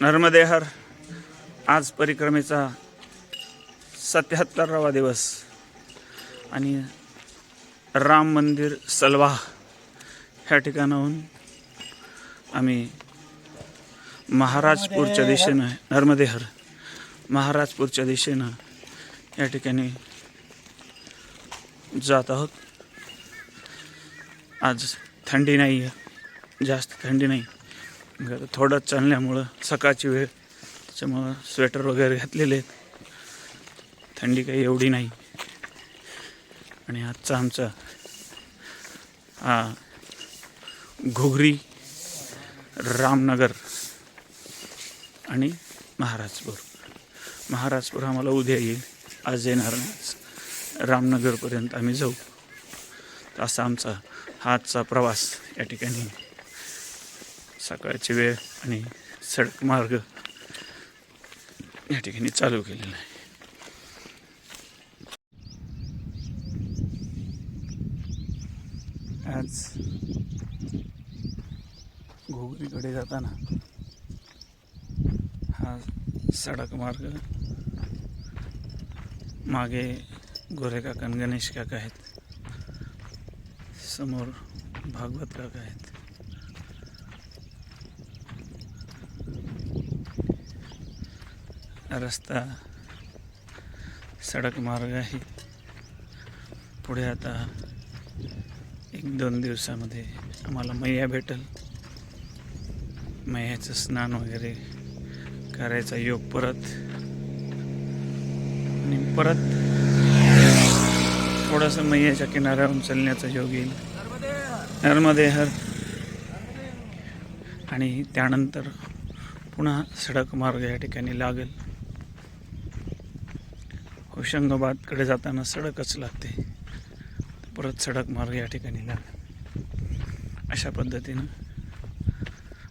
नर्मदेहर आज परिक्रमेचा सत्याहत्तरावा दिवस. आणि राम मंदिर सलवाह ह्या ठिकाणाहून आम्ही महाराजपूरच्या दिशेनं नर्मदेहर महाराजपूरच्या दिशेनं या ठिकाणी जात आहोत. आज थंडी नाही आहे जास्त थंडी नाही. घर थोडं चालल्यामुळं सकाळची वेळ त्याच्यामुळं स्वेटर वगैरे घातलेले आहेत. थंडी काही एवढी नाही. आणि आजचा आमचा हा घोगरी रामनगर आणि महाराजपूर. महाराजपूर आम्हाला उद्या येईल. आज येणार नाही. रामनगरपर्यंत आम्ही जाऊ. असा आमचा हा आजचा प्रवास या ठिकाणी. सकाळची वेळ आणि सडक मार्ग या ठिकाणी चालू केलेला आहे. आज घोगरीकडे जाताना हा सडक मार्ग मागे गोरे काका आणि गणेश काका आहेत. समोर भागवत काका आहेत. रस्ता सडक मार्ग आहे पुढे आता एक दोन दिवसामध्ये आम्हाला मैया भेटल. मैयाचं स्नान वगैरे करायचा योग परत. आणि परत थोडंसं मैयाच्या किनाऱ्यावरून चालण्याचा योग येईल. नर्मदेहर आणि त्यानंतर पुन्हा सडक मार्ग या ठिकाणी लागेल. होशंगाबादकडे जाताना सडकच लागते. परत सडक मार्ग या ठिकाणी लागला. अशा पद्धतीनं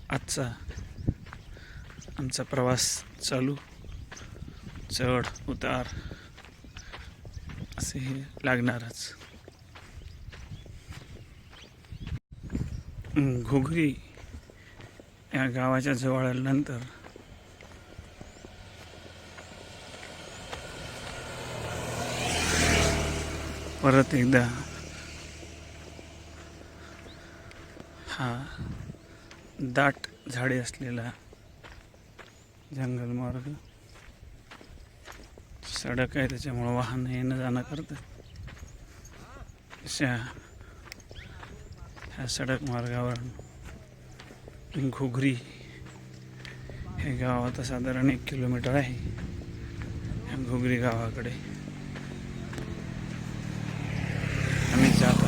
आजचा आमचा प्रवास चालू. चढ उतार असे हे लागणारच. घुगरी या गावाच्या जवळ आल्यानंतर परत एकदा. हा. दाट झाडे असलेला जंगलमार्ग सडक आहे त्याच्यामुळं वाहन येणं जाणं करतं. अशा ह्या सडक मार्गावर घुगरी हे गाव आता साधारण एक किलोमीटर आहे. ह्या घुगरी गावाकडे. आम्ही जातो.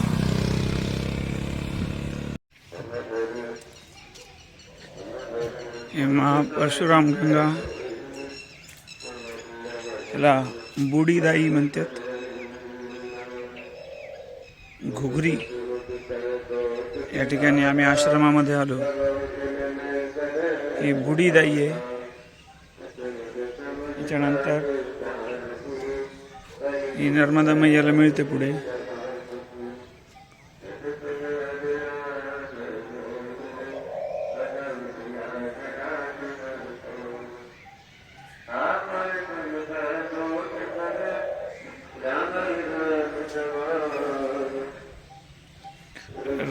हे महा परशुराम गंगा त्याला बुडीदाई म्हणतात. घुगरी. या ठिकाणी आम्ही आश्रमामध्ये आलो. ही बुडीदाई आहे. त्याच्यानंतर ही नर्मदा मैयाला मिळते पुढे.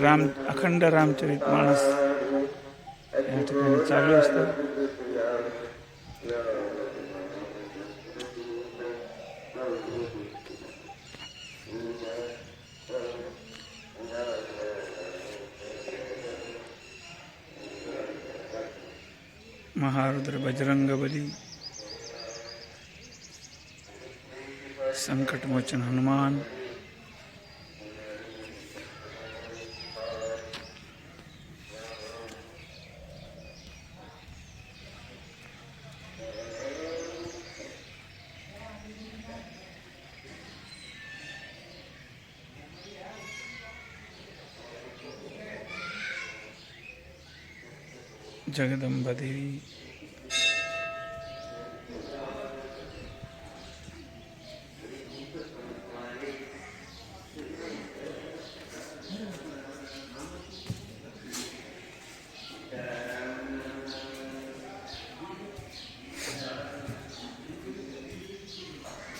राम अखंड रामचरित माणस या ठिकाणी चालू असतं. महारुद्र बजरंग बली संकटमोचन हनुमान જગદંબા દેવી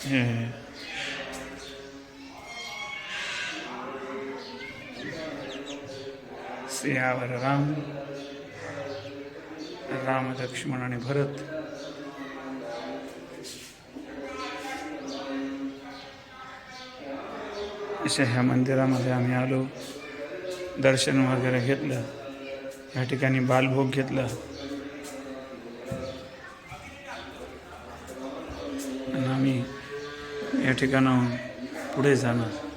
예. 시아바라랑 राम लक्ष्मण आणि भरत. अशा ह्या मंदिरामध्ये आम्ही आलो. दर्शन वगैरे घेतलं. ह्या ठिकाणी बालभोग घेतला. आणि आम्ही या ठिकाणाहून पुढे जाणार.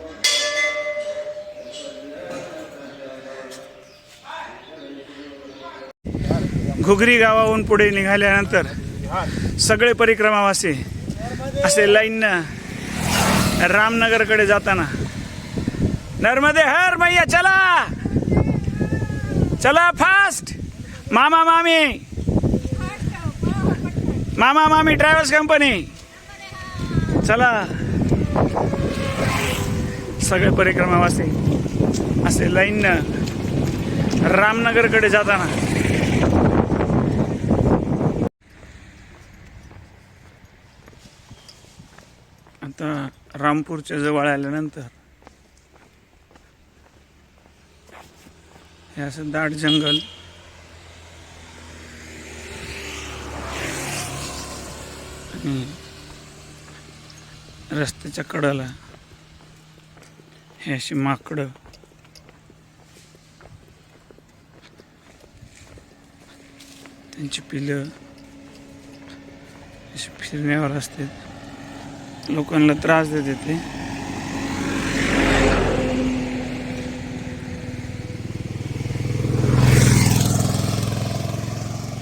घुगरी गावाहून पुढे निघाल्यानंतर सगळे परिक्रमावासी असे लाईननं रामनगरकडे जाताना नर्मदे हर मैया चला! चला फास्ट मामा मामी! मामा मामी ट्रॅव्हल्स कंपनी! चला! सगळे परिक्रमावासी असे लाईननं रामनगरकडे जाताना आता रामपूरच्या जवळ आल्यानंतर हे असं दाट जंगल. आणि रस्त्याच्या कडाला हे अशी माकडं. त्यांची पिलं अशी फिरण्यावर असतात. लोकांना त्रास देते ते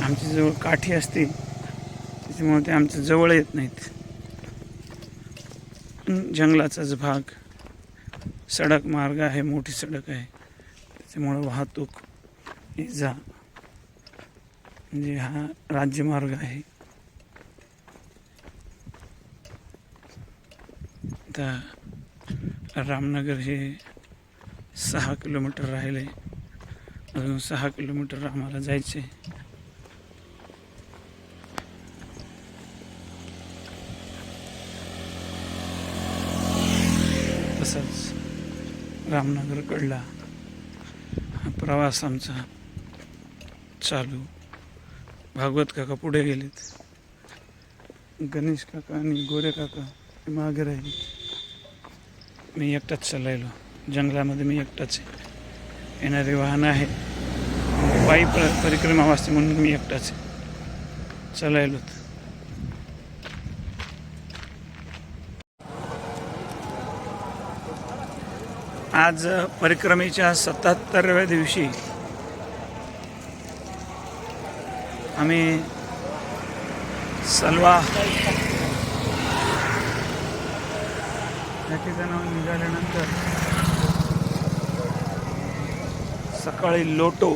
आमच्या जवळ काठी असते त्याच्यामुळे ते आमच्या जवळ येत नाहीत. जंगलाचाच भाग सडक मार्ग आहे मोठी सडक आहे त्याच्यामुळं वाहतूक जा. म्हणजे हा राज्यमार्ग आहे. आता रामनगर हे सहा किलोमीटर राहिले. अजून सहा किलोमीटर आम्हाला जायचे तसंच रामनगरकडला हा प्रवास आमचा चालू. भागवत काका पुढे गेलेत. गणेश काका आणि गोरे काका मागे राहिले. मी एकटाच चालायलो जंगलामध्ये मी एकटाच आहे. येणारे वाहनं आहे. पायी प्र परिक्रमा वाचते म्हणून मी एकटाच आहे. आज परिक्रमेच्या सत्याहत्तरव्या दिवशी आम्ही सलवा या ठिकाणाहून निघाल्यानंतर सकाळी लोटो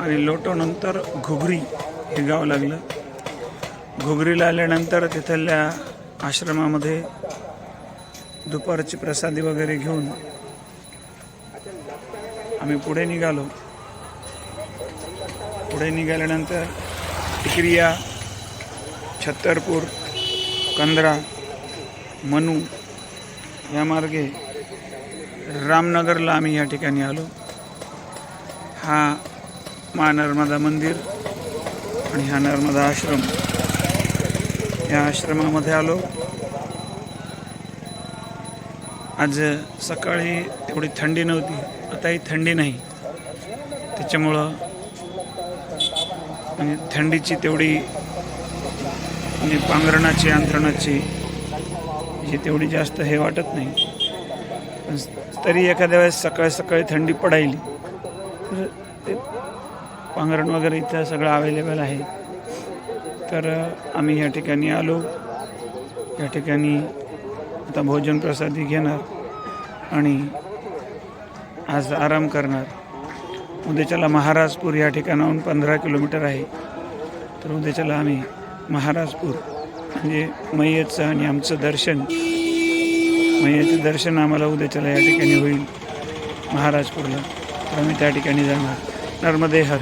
आणि लोटोनंतर घुगरी हे गाव लागलं. घुगरीला आल्यानंतर तिथल्या आश्रमामध्ये दुपारची प्रसादी वगैरे घेऊन आम्ही पुढे निघालो. पुढे निघाल्यानंतर टिकरिया छत्तरपूर कंद्रा मनू या मार्गे रामनगरला आम्ही या ठिकाणी आलो. हा मा नर्मदा मंदिर आणि हा नर्मदा आश्रम. या आश्रमामध्ये आलो. आज सकाळी तेवढी थंडी नव्हती आताही थंडी नाही. त्याच्यामुळं म्हणजे थंडीची तेवढी म्हणजे पांघरणाची अंथरणाची जी तेवढी जास्त हे वाटत नाही. पण तरी एखाद्या वेळेस सकाळी सकाळी थंडी पडायली तर ते पांघरण वगैरे इथं सगळं अवेलेबल आहे. तर आम्ही या ठिकाणी आलो. या ठिकाणी आता भोजन प्रसादी घेणार आणि आज आराम करणार. उद्याच्याला महाराजपूर या ठिकाणाहून पंधरा किलोमीटर आहे. तर उद्याच्याला आम्ही महाराजपूर. म्हणजे मैयेचं आणि आमचं दर्शन. मैयेचं दर्शन आम्हाला उद्याच्याला या ठिकाणी होईल. महाराजपूरला. तर आम्ही त्या ठिकाणी जाणार. नर्मदेहर